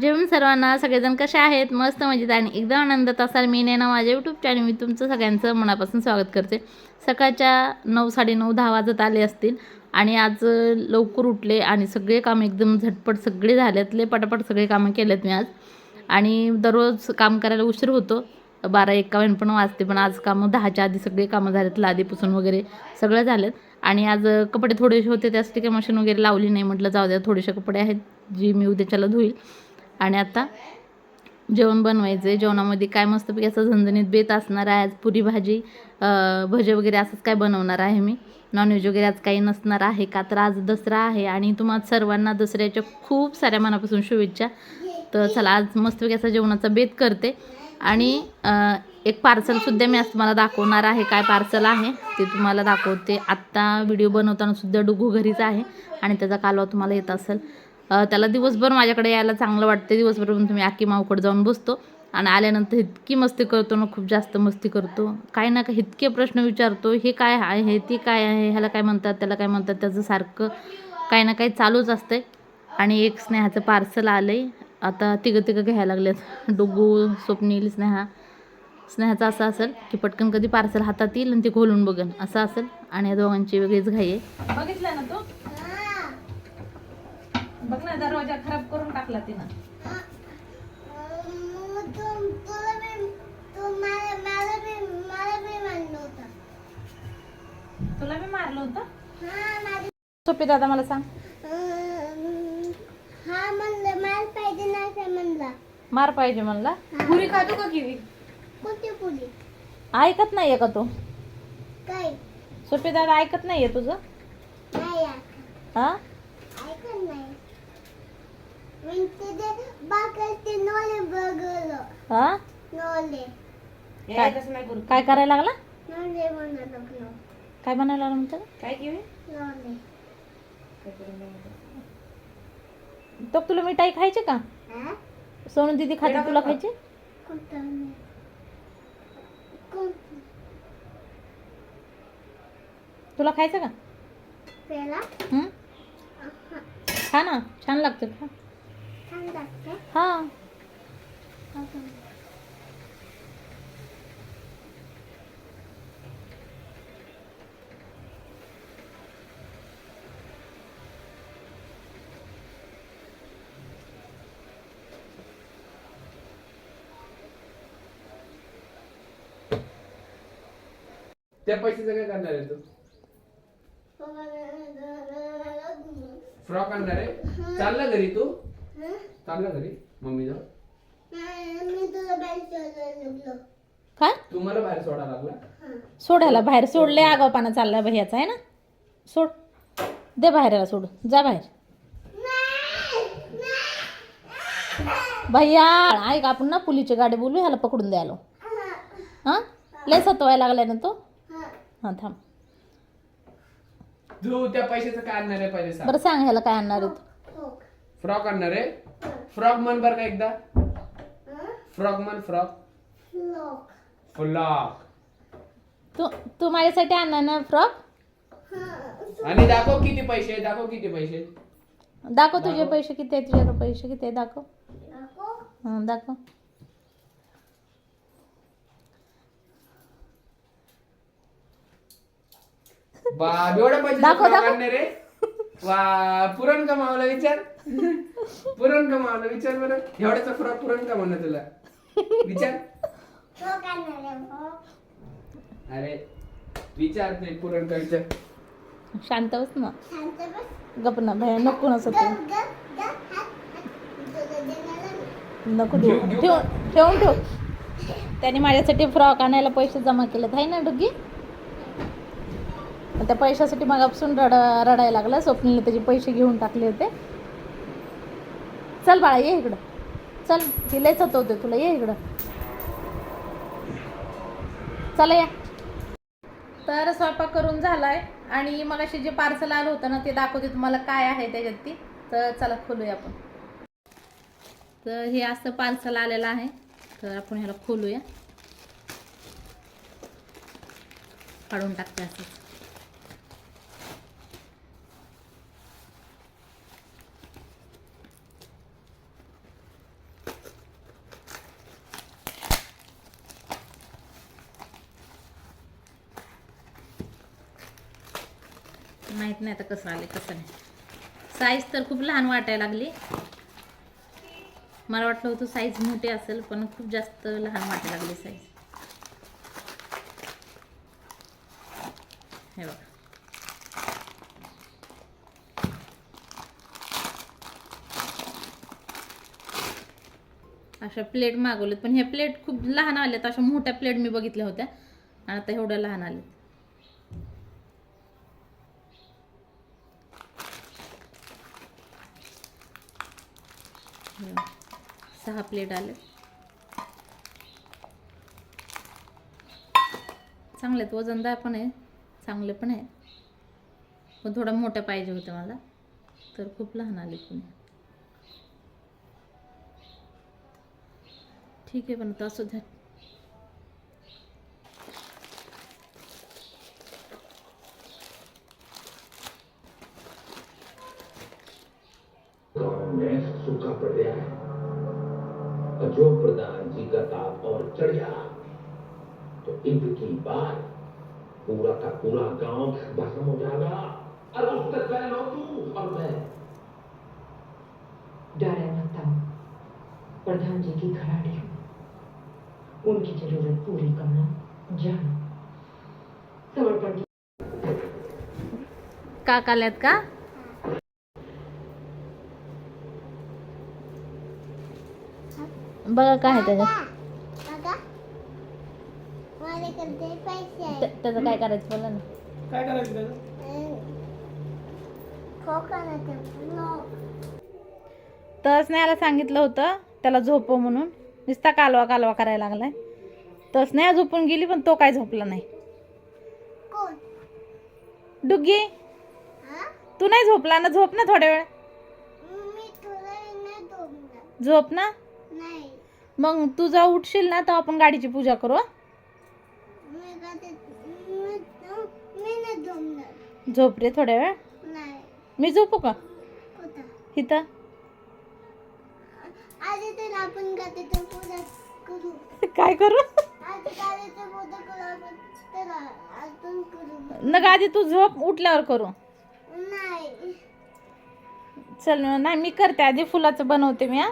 जेवण सर्वांना सगळेजण कसे आहेत? मस्त मजेत आणि एकदम आनंदात असाल. मी नेना माझ्या यूट्यूब चॅनल मी तुमचं सगळ्यांचं मनापासून स्वागत करते. सकाळच्या नऊ साडेनऊ दहा वाजत आले असतील आणि आज लवकर उठले आणि सगळे काम एकदम झटपट सगळे झाल्यातले पटापट सगळे कामं केलेत मी आज. आणि दररोज काम करायला उशीर होतो. बारा एकावन्न पण वाजते पण आज कामं दहाच्या आधी सगळे कामं झालेत. लादी पुसून वगैरे सगळं झालेत. आणि आज कपडे थोडेसे होते त्यासाठी काही मशीन वगैरे लावली नाही म्हटलं जाऊ द्या थोडेसे कपडे आहेत जी मी उद्याच्याला धुईल. आणि आता जेवण बनवायचं आहे. जेवणामध्ये काय मस्तपैकी असं झणझणीत बेत असणार आहे. आज पुरी भाजी भजे वगैरे असंच काय बनवणार आहे मी. नॉनव्हेज वगैरे आज काही नसणार आहे का? तर आज दसरा आहे आणि तुम्हाला सर्वांना दसऱ्याच्या खूप साऱ्या मनापासून शुभेच्छा. तर चला आज मस्तपैकी असा जेवणाचा बेत करते. आणि एक पार्सलसुद्धा मी आज तुम्हाला दाखवणार आहे. काय पार्सल आहे ते तुम्हाला दाखवते. आत्ता व्हिडिओ बनवतानासुद्धा डुगू घरीच आहे आणि त्याचा कालवा तुम्हाला येत असेल. त्याला दिवसभर माझ्याकडे यायला चांगलं वाटते दिवसभर पण तुम्ही आकी मावकडे जाऊन बसतो. आणि आल्यानंतर इतकी मस्ती करतो ना खूप जास्त मस्ती करतो. काही ना काय इतके प्रश्न विचारतो हे काय आहे ते काय आहे ह्याला काय म्हणतात त्याला काय म्हणतात त्याचं सारखं काही ना काही चालूच असतंय. आणि एक स्नेहाचं पार्सल आलं आहे आता तिघं तिघं घ्यायला लागलेत. डुगू स्वप्नील स्नेहा. स्नेहाचं असं असेल की पटकन कधी पार्सल हातात येईल आणि ते खोलून बघन. असं असेल. आणि या दोघांची वेगळीच घाई आहे. बघितलं ना तो? बघ ना दरवाजा खराब करून टाकला तिनं. तुला मी मारलं होतं? सोपी दादा मला सांग. हा म्हणलं माल पाहिजे नाही म्हणला मार पाहिजे म्हणला. पुरी खातो का किवी? कोणती पुली ऐकत नाहीये का तो? काय? सोपी दादा ऐकत नाहीये तुझं? नाही हा? ऐकत नाही. हा नोले काय? तसं नाही करू काय करायला लागला काय बनायला लागला म्हणतो काय किवी नोले तो तुला मिठाई खायची का हा सोनू दीदी खाते तुला खायची तुला खायचं का हं? खा ना छान लागतं खा लागते हा. त्या पैशाचं काय करणार आहे तू? फ्रॉक आणणार आहे? चालला घरी तू. चालला घरी? मम्मी बाहेर लागलो काय? तू मला बाहेर सोडा लागला? सोडायला बाहेर सोडले आगावपाना चाललाय भैयाचा आहे ना? सोड. दे बाहेरला सोड. जा बाहेर. भैया ऐक आपण ना पोलीसची गाडी बोलू? ह्याला पकडून द्यायला हां? लय सतवायला लागलाय ना तो? हां थांब. तू त्या पैशाचं काय आणणार आहे पहिले बरं सांग ह्याला काय आणणार आहे तू? फ्रॉक आणणार आहे? फ्रॉक म्हण बर का एकदा. फ्रॉक म्हण फ्रॉक लोक फ्रॉक तू तू माझ्यासाठी आणणार ना फ्रॉक आणि दाखव किती पैसे आहे, दाखव किती पैसे. दाखव तुझे पैसे किती आहे तुझ्याकडे पैसे किती आहे दाखव. हां दाखव. बा एवढ्या पैसे दाखव, दाखव. आणणार रे वा पुरण कमावला विचार. पुरण कमावला विचार बरं. एवढ्याचा फ्रॉक पुरण कमावलं तुला. विचार. अरे विचार ते पुरण का विचार. शांत बस ना. गप ना भैया नको ना सतू नको देऊ घेऊ ठेवून ठेवून ठेव. त्याने माझ्यासाठी फ्रॉक आणायला पैसे जमा केलेत. आहे ना डुगी त्या पैशासाठी मग अपसून रड रडायला लागला. स्वप्नीला त्याचे पैसे घेऊन टाकले होते. चल बाळा ये इकडं. चल ती होते तुला ये इकडं. चला या. तर स्वयंपाक करून झालाय आणि मग अशी जे पार्सल आलं होतं ना ते दाखवते तुम्हाला काय आहे त्याच्यात ती. तर चला खोलूया आपण. तर हे असं पार्सल आलेलं आहे. तर आपण ह्याला खोलूया. काढून टाकते असं माहीत नाही आता कसं आले कसं नाही. साईज तर खूप लहान वाटायला लागली. मला वाटलं होतं साईज मोठी असेल पण खूप जास्त लहान वाटायला लागली साईज हे बघा. अशा प्लेट मागवलेत पण ह्या प्लेट खूप लहान आल्यात अशा मोठ्या प्लेट मी बघितल्या होत्या. आणि आता एवढ्या लहान आल्यात सहा प्लेट आले. चांगले आहेत वजनदार पण आहे. चांगले पण आहे पण थोडा मोठ्या पाहिजे होत्या मला. तर खूप लहान आले पुणे. ठीक आहे पण आता असं में सूखा पड़ गया है। अजोग प्रधान जी का ताप और चढ़ गया तो ईद की बात पूरा का पूरा गाँव भस्म हो जाएगा। और उस तक मैं तू और मैं। डरे मत प्रधान जी की खराड़ी हूँ। उनकी ज़रूरत पूरी करना जानो। समर्पण की काक आल्यात बघा काय आहे त्याच्यात त्याचं काय करायचं बोला ना. काय करायचं त्याचं? कोकणाचे ब्लॉक तस न्यायला सांगितलं होतं त्याला झोपव म्हणून. नुसता कालवा कालवा करायला लागलाय. तस नाही झोपून गेली पण तो काय झोपला नाही. कोण? डुग्गी? हा? तू नाही झोपला ना? झोप ना थोड्या वेळ. मी तुला नाही झोपणार. झोप ना. नाही. मग तू जेव्हा उठशील ना तेव्हा आपण गाडीची पूजा करू झोप रे थोड्या वेळ. नाही. मी झोपू का? तर करू. काय करू? तर नका आधी तू झोप उठल्यावर करू. नाही. चल नाही मी करते आधी फुलाचं बनवते मी हा?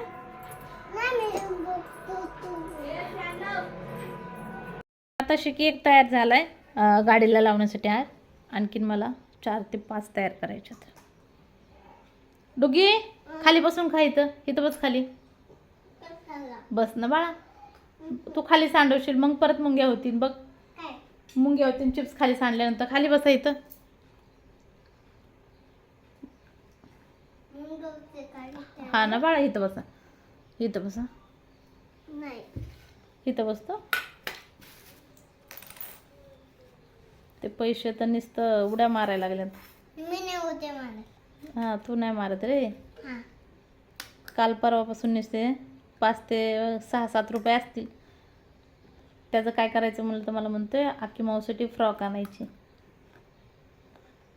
आता शिकी एक तयार झालाय अं, गाडीला लावण्यासाठी आहे आणखीन मला चार ते पाच तयार करायच्यात डुगी खाली बसून खा इथं. इथं बस खाली. बस ना बाळा. तू खाली सांडवशील मग परत मुंग्या होतील बघ. मुंग्या होतील चिप्स खाली सांडल्यानंतर खाली बसा इथं. हा ना बाळा इथं बसा. इथं बसा. इथं बसतो. ते पैसे तर नुसतं उड्या मारायला लागल्यात. मी नाही हां तू नाही मारत रे. काल परवापासून नुसते पाच ते सहा सात रुपये असतील. त्याचं काय करायचं म्हणलं तर मला म्हणतोय आखी माऊसाठी फ्रॉक आणायची.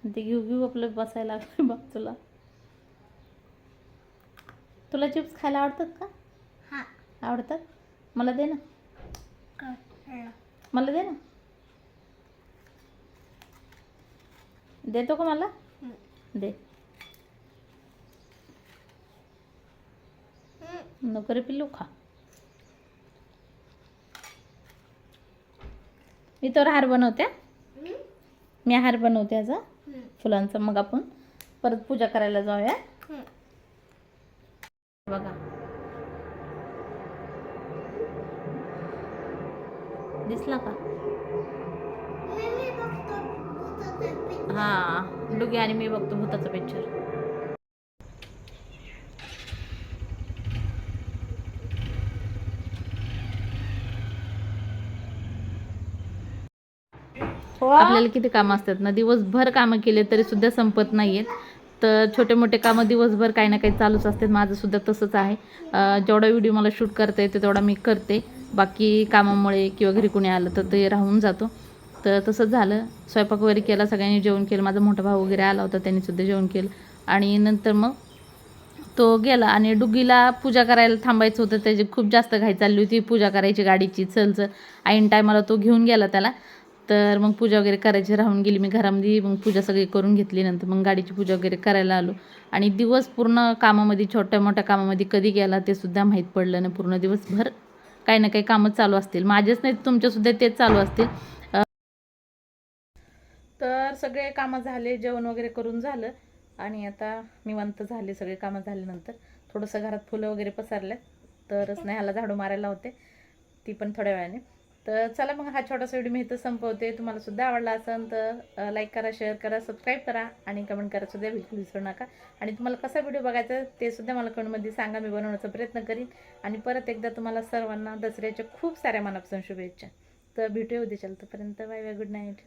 ते घेऊ घेऊ आपलं बसायला लागलं बाजूला तुला. चिप्स खायला आवडतात का? हा. आवडतात? मला दे ना. मला दे ना. देतो का मला. दे हम्म. नको रे पिल्लू खा मी तर हार बनवते हा. मी हार बनवते याचा. फुलांचा मग आपण परत पूजा करायला जाऊया. बघा दिसला का हा डुगी आणि मी बघतो भूताचा पिक्चर आपल्याला किती कामं असतात ना? दिवसभर कामं केले तरी सुद्धा संपत नाहीयेत. तर छोटे मोठे कामं दिवसभर काही ना काही चालूच असतात. माझं सुद्धा तसंच आहे. जेवढा व्हिडिओ मला शूट करता येते तेवढा मी करते. बाकी कामामुळे किंवा घरी कोणी आलं तर ते राहून जातो. तर तसंच झालं. स्वयंपाक वगैरे केला सगळ्यांनी जेवण केलं. माझा मोठा भाऊ वगैरे आला होता त्यांनीसुद्धा जेवण केलं. आणि नंतर मग तो गेला आणि डुगीला पूजा करायला थांबायचं होतं. त्याची खूप जास्त घाई चालली होती. पूजा करायची गाडीची चल चल. ऐन टायमाला तो घेऊन गेला त्याला. तर मग पूजा वगैरे करायची राहून गेली. मी घरामध्ये मग पूजा सगळी करून घेतली. नंतर मग गाडीची पूजा वगैरे करायला आलो. आणि दिवस पूर्ण कामामध्ये छोट्या मोठ्या कामामध्ये कधी गेला ते सुद्धा माहीत पडलं नाही. पूर्ण दिवसभर काही ना काही कामं चालू असतील. माझेच नाही तुमच्यासुद्धा तेच चालू असतील. तर सगळे कामं झाले जेवण वगैरे करून झालं. आणि आता निवांत झाले सगळे कामं झाल्यानंतर. थोडंसं घरात फुलं वगैरे पसरले तर स्नेहाला झाडू मारायला होते. ती पण थोड्या वेळाने. तर चला मग हा छोटासा व्हिडिओ मी इथं संपवते. तुम्हाला सुद्धा आवडला असेल तर लाईक करा शेअर करा सबस्क्राईब करा आणि कमेंट करा सुद्धा बिलकुल विसरू नका. आणि तुम्हाला कसा व्हिडिओ बघायचा ते सुद्धा मला कमेंटमध्ये सांगा. मी बनवण्याचा प्रयत्न करीन. आणि परत एकदा तुम्हाला सर्वांना दसऱ्याच्या खूप साऱ्या मनापासून शुभेच्छा. तर भेटूया उद्या तोपर्यंत. Bye bye good night